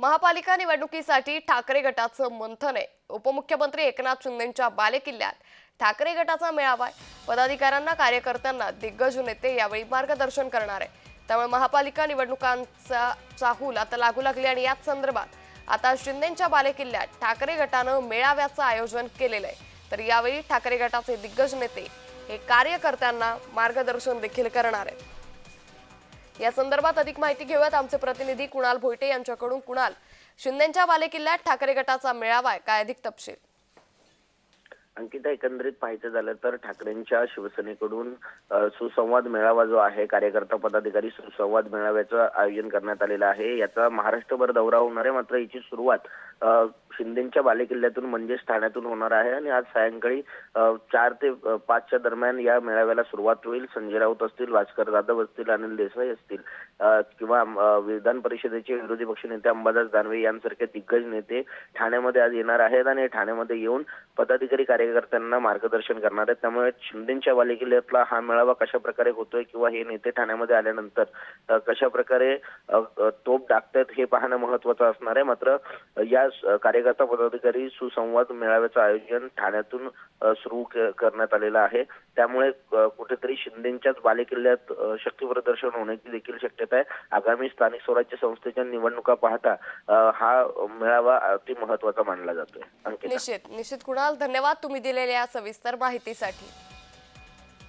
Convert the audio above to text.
महापालिका निवडणुकीसाठी ठाकरे गटाचं मंथन आहे. उपमुख्यमंत्री एकनाथ शिंदेंच्या बालेकिल्ल्यात ठाकरे गटाचा मेळावा आहे. पदाधिकाऱ्यांना कार्यकर्त्यांना दिग्गज नेते यावेळी मार्गदर्शन करणार आहे त्यामुळे महापालिका निवडणुकांचा चाहूल आता लागू लागली आणि याच संदर्भात आता शिंदेच्या बालेकिल्ल्यात ठाकरे गटानं मेळाव्याचं आयोजन केलेलं आहे. तर यावेळी ठाकरे गटाचे दिग्गज नेते हे कार्यकर्त्यांना मार्गदर्शन देखील करणार आहेत. या संदर्भात अधिक माहिती घेऊयात. आमचे प्रतिनिधी कुणाल भोईटे यांच्याकडून. कुणाल शिंदेच्या बालेकिल्ल्यात ठाकरे गटाचा मेळावा आहे. काय अधिक तपशील? अंकिता एकंदरीत पाहायचं झालं तर ठाकरेंच्या शिवसेनेकडून सुसंवाद मेळावा जो आहे कार्यकर्ता पदाधिकारी सुसंवाद मेळाव्याचं आयोजन करण्यात आलेलं आहे. याचा महाराष्ट्रभर दौरा होणार आहे. मात्र याची सुरुवात शिंदेच्या बालेकिल्ल्यातून म्हणजेच ठाण्यातून होणार आहे आणि आज सायंकाळी चार ते पाचच्या दरम्यान या मेळाव्याला सुरुवात होईल. संजय राऊत असतील भास्कर जाधव असतील अनिल देसाई असतील किंवा विधान परिषदेचे विरोधी पक्षनेते अंबादास दानवे यांसारखे दिग्गज नेते ठाण्यामध्ये आज येणार आहेत आणि ठाण्यामध्ये येऊन पदाधिकारी कार्यकर्त्यांना मार्गदर्शन करणार आहेत. त्यामुळे शिंदेच्या बालेकिल्ल्यातला हा मेळावा कशा प्रकारे होतोय किंवा हे नेते ठाण्यामध्ये आल्यानंतर कशा प्रकारे तोप टाकतात हे पाहणं महत्वाचं असणार आहे. मात्र या कार्यकर्ता पदाधिकारी सुसंवाद मेळाव्याचं आयोजन ठाण्यातून सुरू करण्यात आलेलं आहे. त्यामुळे कुठेतरी शिंदेच्याच बालेकिल्ल्यात शक्ती प्रदर्शन होण्याची देखील शक्यता आहे. आगामी स्थानिक स्वराज्य संस्थेच्या निवडणुका पाहता हा मेळावा अति महत्त्वाचा मानला जातोय. निश्चित निश्चित कुणाल धन्यवाद. तुम्ही दिलेल्या सविस्तर माहितीसाठी.